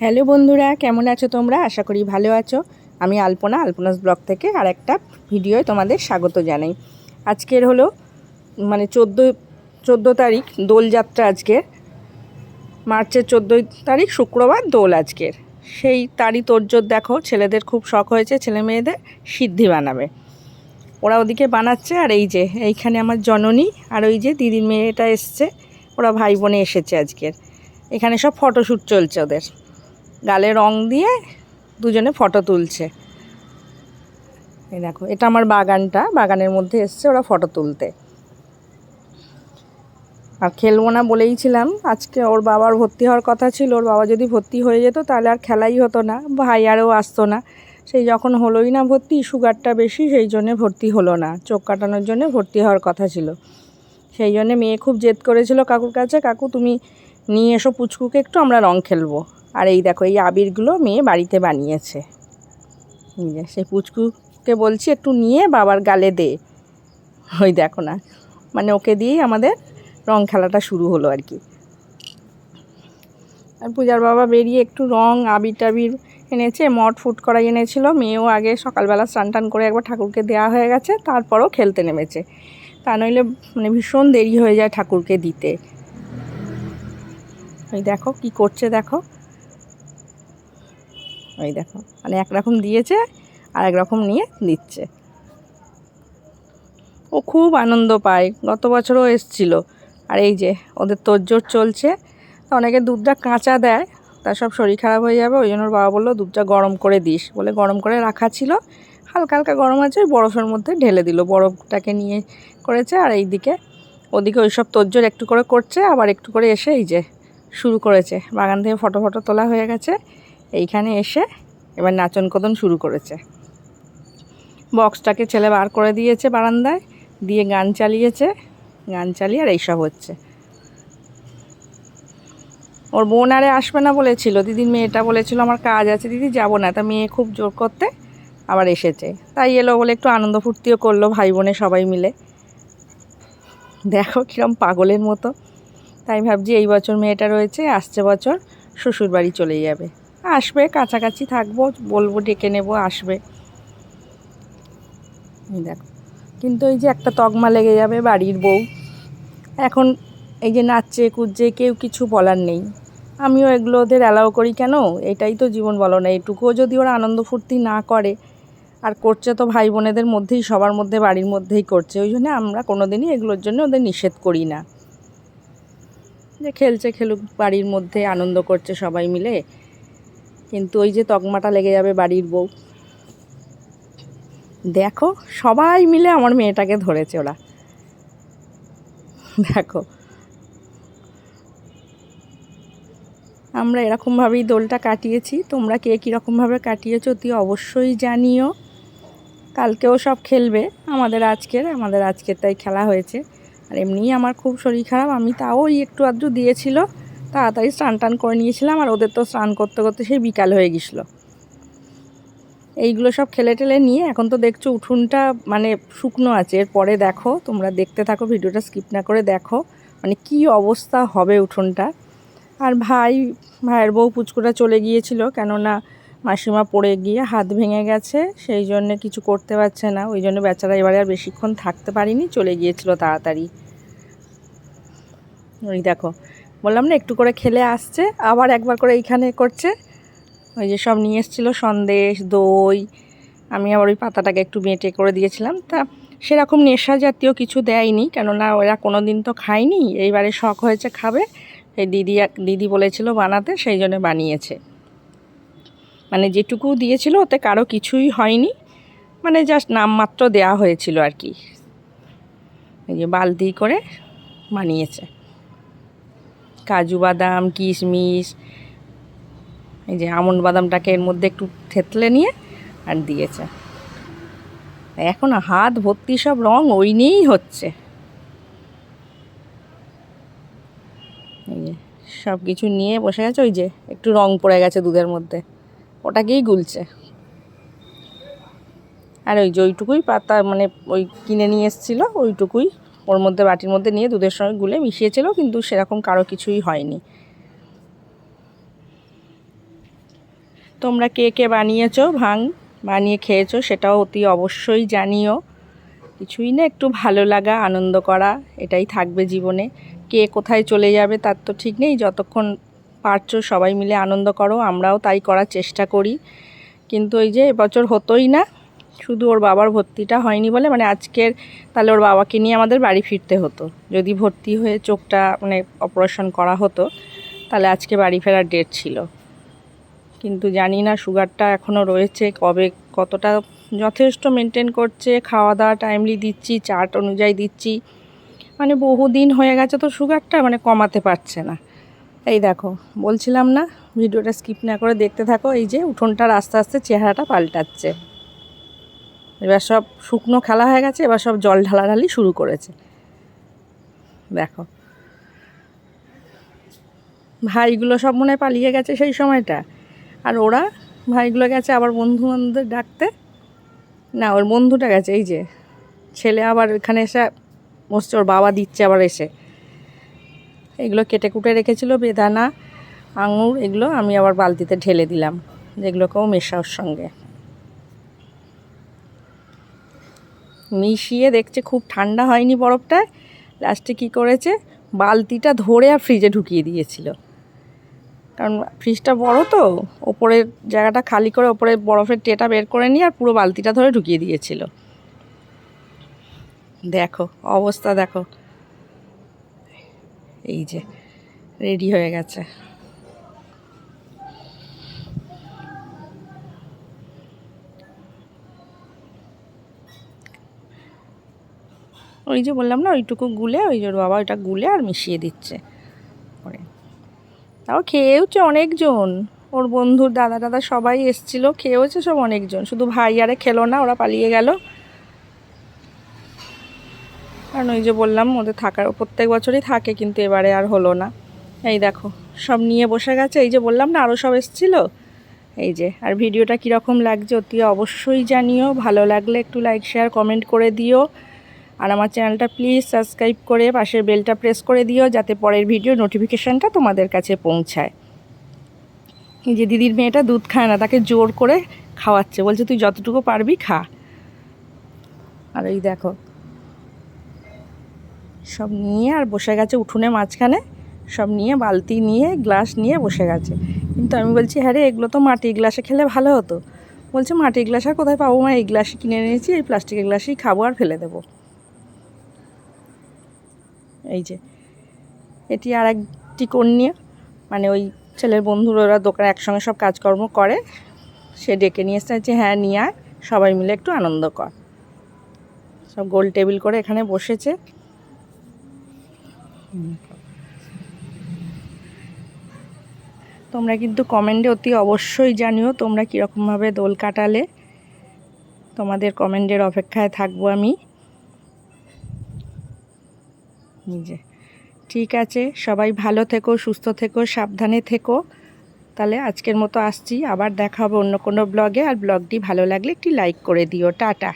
Hello বন্ধুরা, কেমন আছো তোমরা? আশা করি ভালো আছো। আমি আলপনা, আলপনাস ব্লগ থেকে আর একটা ভিডিও তোমাদের স্বাগত জানাই। আজকের হলো মানে চোদ্দ চোদ্দ তারিখ দোলযাত্রা আজকে মার্চের চোদ্দোই তারিখ, শুক্রবার দোল আজকের। সেই তারই তোরজোর দেখো, ছেলেদের খুব শখ হয়েছে, ছেলে মেয়েদের সিদ্ধি বানাবে। ওরা ওদিকে বানাচ্ছে, আর এই যে, এইখানে আমার জননী আর ওই যে দিদির মেয়েটা এসছে। ওরা ভাই বোনে এসেছে আজকের। এখানে সব ফটোশ্যুট চলছে ওদের। গালে রং দিয়ে দুজনে ফটো তুলছে। এই দেখো, এটা আমার বাগানটা, বাগানের মধ্যে এসছে ওরা ফটো তুলতে। আর খেলব না বলেইছিলাম আজকে ওর বাবার ভর্তি হওয়ার কথা ছিল, ওর বাবা যদি ভর্তি হয়ে যেত তাহলে আর খেলাই হতো না, ভাই আরও আসতো না। সেই যখন হলোই না ভর্তি, সুগারটা বেশি, সেই জন্যে ভর্তি হলো না, চোখ কাটানোর জন্য ভর্তি হওয়ার কথা ছিল। সেই জন্যে মেয়ে খুব জেদ করেছিল কাকুর কাছে, কাকু, তুমি নিয়ে এসো পুচকুকে একটু, আমরা রং খেলব। আর এই দেখো, এই আবিরগুলো মেয়ে বাড়িতে বানিয়েছে। সে পুচকুকে বলছি, একটু নিয়ে বাবার গালে দে। ওই দেখো না মানে ওকে দিয়েই আমাদের রং খেলাটা শুরু হলো আর কি। আর পূজার বাবা বেরিয়ে একটু রং, আবির টাবির এনেছে মট ফুট করা এনেছিল। মেয়েও আগে সকালবেলা স্নান টান করে একবার ঠাকুরকে দেওয়া হয়ে গেছে, তারপরও খেলতে নেমেছে। তা নইলে মানে ভীষণ দেরি হয়ে যায় ঠাকুরকে দিতে। ওই দেখো কি করছে, দেখো। ওই দেখো মানে একরকম দিয়েছে আর একরকম নিয়ে দিচ্ছে ও খুব আনন্দ পায়, গত বছরও এসছিল। আর এই যে, ওদের তোরজোর চলছে, তো অনেকে দুধটা কাঁচা দেয় তা সব শরীর খারাপ হয়ে যাবে, ওই জন্য ওর বাবা বলল, দুধটা গরম করে দিস। বলে গরম করে রাখা ছিল, হালকা হালকা গরম আছে, ওই বরফের মধ্যে ঢেলে দিল, বরফটাকে নিয়ে করেছে। আর এইদিকে, ওদিকে ওই সব তোরজোর একটু করে করছে, আবার একটু করে এসে এই যে, শুরু করেছে। বাগান থেকে ফটো ফটো তোলা হয়ে গেছে। এইখানে এসে এবার নাচন কদন শুরু করেছে। বক্সটাকে ছেলে বার করে দিয়েছে বারান্দায়, দিয়ে গান চালিয়েছে, গান চালিয়ে আর এইসব হচ্ছে। ওর বোন আরে আসবে না বলেছিল, দিদির মেয়েটা বলেছিল, আমার কাজ আছে, দিদি যাব না। তা মেয়ে খুব জোর করতে আবার এসেছে। তাই এলো বলে একটু আনন্দ ফুর্তিও করল ভাই বোনে সবাই মিলে। দেখো কিরম পাগলের মতো। তাই ভাবছি এই বছর মেয়েটা রয়েছে, আসছে বছর শ্বশুর বাড়ি চলে যাবে। আসবে, কাছাকাছি থাকব, বলব ডেকে নেব, আসবে। দেখো। কিন্তু এই যে একটা তকমা লেগে যাবে বাড়ির বউ। এখন এই যে নাচছে, কুদছে, কেউ কিছু বলার নেই। আমিও এগুলো ওদের অ্যালাউ করি কেন? এটাই তো জীবন বলো না। এটুকুও যদি ওরা আনন্দ ফুর্তি না করে, আর করছে তো ভাই বোনেদের মধ্যেই, সবার মধ্যে, বাড়ির মধ্যেই করছে। ওই জন্য আমরা কোনো দিনই এগুলোর জন্য ওদের নিষেধ করি না। যে খেলছে, খেলুক, বাড়ির মধ্যে আনন্দ করছে সবাই মিলে। কিন্তু ওই যে তকমাটা লেগে যাবে বাড়ির বউ। দেখো, সবাই মিলে আমার মেয়েটাকে ধরেছে ওরা। দেখো। আমরা এরকমভাবেই দোলটা কাটিয়েছি। তোমরা কে কীরকমভাবে কাটিয়েছো তুই অবশ্যই জানিও। কালকেও সব খেলবে। আমাদের আজকের আমাদের আজকের তাই খেলা হয়েছে। আর এমনিই আমার খুব শরীর খারাপ, আমি তাও একটু আধটু দিয়েছিল। তাড়াতাড়ি স্নান টান করে নিয়েছিলাম আর ওদের তো স্নান করতে করতে সেই বিকাল হয়ে গেছিল। এইগুলো সব খেলে টেলে নিয়ে এখন তো দেখছ উঠোনটা মানে শুকনো আছে। এরপরে দেখো, তোমরা দেখতে থাকো, ভিডিওটা স্কিপ না করে দেখো মানে কি অবস্থা হবে উঠোনটা। আর ভাই, ভাইয়ের বউ পুচকুটা চলে গিয়েছিল কেননা মাসিমা পড়ে গিয়ে হাত ভেঙে গেছে, সেই জন্য কিছু করতে পারছে না। ওই জন্য বেচারা এবারে আর বেশিক্ষণ থাকতে পারিনি, চলে গিয়েছিল তাড়াতাড়ি। ওই দেখো বললাম না, একটু করে খেলে আসছে, আবার একবার করে এইখানে করছে। ওই যে সব নিয়ে এসেছিল, সন্দেশ, দই, আমি আবার ওই পাতাটাকে একটু বেঁটে করে দিয়েছিলাম। তা সেরকম নেশা জাতীয় কিছু দেয়নি, কেননা ওরা কোনো দিন তো খায়নি, এইবারে শখ হয়েছে খাবে। এই দিদি দিদি বলেছিল বানাতে, সেই জন্য বানিয়েছে। মানে যেটুকু দিয়েছিল, ওতে কারও কিছুই হয়নি মানে জাস্ট নামমাত্র দেয়া হয়েছিল আর কি। এই যে বালতি করে বানিয়েছে। কাজু বাদাম, কিশমিশ, এই যে আমন্ড বাদামটাকে এর মধ্যে একটু থেতলে নিয়ে আর দিয়েছে। এখন হাত, ভর্তি সব রং ওই নিয়েই হচ্ছে। এই যে সব কিছু নিয়ে বসে গেছে ওই যে একটু রং পড়ে গেছে দুধের মধ্যে। ওটাকেই গুলছে। আর ওই যে ওইটুকুই পাতা মানে ওই কিনে নিয়ে এসেছিল, ওইটুকুই ওর মধ্যে বাটির মধ্যে নিয়ে দুধের সঙ্গে গুলে মিশিয়েছিল, কিন্তু সেরকম কারও কিছুই হয়নি। তোমরা কে কে বানিয়েছো? ভাং, বানিয়ে খেয়েছো? সেটাও অতি অবশ্যই জানিও। কিছুই না, একটু ভালো লাগা, আনন্দ করা, এটাই থাকবে জীবনে। কে কোথায় চলে যাবে তার তো ঠিক নেই, যতক্ষণ পারছ সবাই মিলে আনন্দ করো, আমরাও তাই করার চেষ্টা করি। কিন্তু ওই যে এবছর হতোই না শুধু ওর বাবার ভর্তিটা হয়নি বলে মানে আজকের তাহলে ওর বাবাকে নিয়ে আমাদের বাড়ি ফিরতে হতো। যদি ভর্তি হয়ে চোখটা মানে অপারেশন করা হতো, তাহলে আজকে বাড়ি ফেরার ডেট ছিল। কিন্তু জানি না সুগারটা এখনও রয়েছে, কবে কতটা যথেষ্ট মেনটেন করছে খাওয়া দাওয়া টাইমলি দিচ্ছি চার্ট অনুযায়ী দিচ্ছি। মানে বহুদিন হয়ে গেছে তো সুগারটা মানে কমাতে পারছে না। এই দেখো, বলছিলাম না, ভিডিওটা স্কিপ না করে দেখতে থাকো, এই যে উঠোনটার আস্তে আস্তে চেহারাটা পাল্টাচ্ছে। এবার সব শুকনো খেলা হয়ে গেছে, এবার সব জল ঢালাঢালি শুরু করেছে। দেখো। ভাইগুলো সব মনে পালিয়ে গেছে সেই সময়টা। আর ওরা ভাইগুলো গেছে আবার বন্ধু বান্ধবদের ডাকতে। না, ওর বন্ধুটা গেছে, এই যে। ছেলে আবার এখানে এসে বসছে, ওর বাবা দিচ্ছে আবার এসে। এগুলো কেটে কুটে রেখেছিল, বেদানা, আঙুর, এগুলো আমি আবার বালতিতে ঢেলে দিলাম। যেগুলোকেও মেশা ওর সঙ্গে। মিশিয়ে দেখছে খুব ঠান্ডা হয়নি বরফটায় লাস্টে কী করেছে? বালতিটা ধরে আর ফ্রিজে ঢুকিয়ে দিয়েছিল। কারণ ফ্রিজটা বড় তো, ওপরের জায়গাটা খালি করে ওপরে বরফের টেটা বের করে নিয়ে আর পুরো বালতিটা ধরে ঢুকিয়ে দিয়েছিল। দেখো, অবস্থা দেখো। এই যে রেডি হয়ে গেছে। ওই যে বললাম না, ওইটুকু গুলে, ওই যে বাবা ওইটা গুলে আর মিশিয়ে দিচ্ছে করে তাও খেয়েওছে অনেকজন। ওর বন্ধুর দাদা দাদা সবাই এসছিল, খেয়েওছে সব অনেকজন। শুধু ভাই আরে খেলো না, ওরা পালিয়ে গেল। কারণ ওই যে বললাম, ওদের থাকার, প্রত্যেক বছরই থাকে কিন্তু এবারে আর হলো না। এই দেখো, সব নিয়ে বসে গেছে। এই যে বললাম না আরও সব এসছিল। এই যে, আর ভিডিওটা কীরকম লাগছে অতি অবশ্যই জানিও। ভালো লাগলে একটু লাইক শেয়ার কমেন্ট করে দিও। আর আমার চ্যানেলটা প্লিজ সাবস্ক্রাইব করে পাশের বেলটা প্রেস করে দিও যাতে পরের ভিডিও নোটিফিকেশানটা তোমাদের কাছে পৌঁছায়। যে দিদির মেয়েটা দুধ খায় না, তাকে জোর করে খাওয়াচ্ছে। বলছে, তুই যতটুকু পারবি খা। আর এই দেখো, সব নিয়ে আর বসে গেছে উঠোনে মাঝখানে। সব নিয়ে বালতি নিয়ে, গ্লাস নিয়ে বসে গেছে। কিন্তু আমি বলছি হ্যাঁ রে, এগুলো তো মাটির গ্লাসে খেলে ভালো হতো। বলছে মাটির গ্লাস আর কোথায় পাবো? মা, এই গ্লাসই কিনে নিয়েছি এই প্লাস্টিকের গ্লাসেই খাব আর ফেলে দেবো। এই যে, এটি আর একটি কন্যা মানে ওই ছেলের বন্ধুর, ওরা দোকানে একসঙ্গে সব কাজকর্ম করে। সে ডেকে নিয়ে এসছে যে হ্যাঁ নিয়ে আয়, সবাই মিলে একটু আনন্দ কর। সব গোল টেবিল করে এখানে বসেছে। তোমরা কিন্তু কমেন্টে অতি অবশ্যই জানিও তোমরা কীরকমভাবে দোল কাটালে। তোমাদের কমেন্টের অপেক্ষায় থাকব আমি। নিজে। ঠিক আছে, সবাই ভালো থেকো, সুস্থ থেকো, সাবধানে থেকো। তাহলে আজকের মতো আসছি, আবার দেখা হবে অন্য কোনো ব্লগে আর ব্লগটি ভালো লাগলে একটি লাইক করে দিও। টাটা।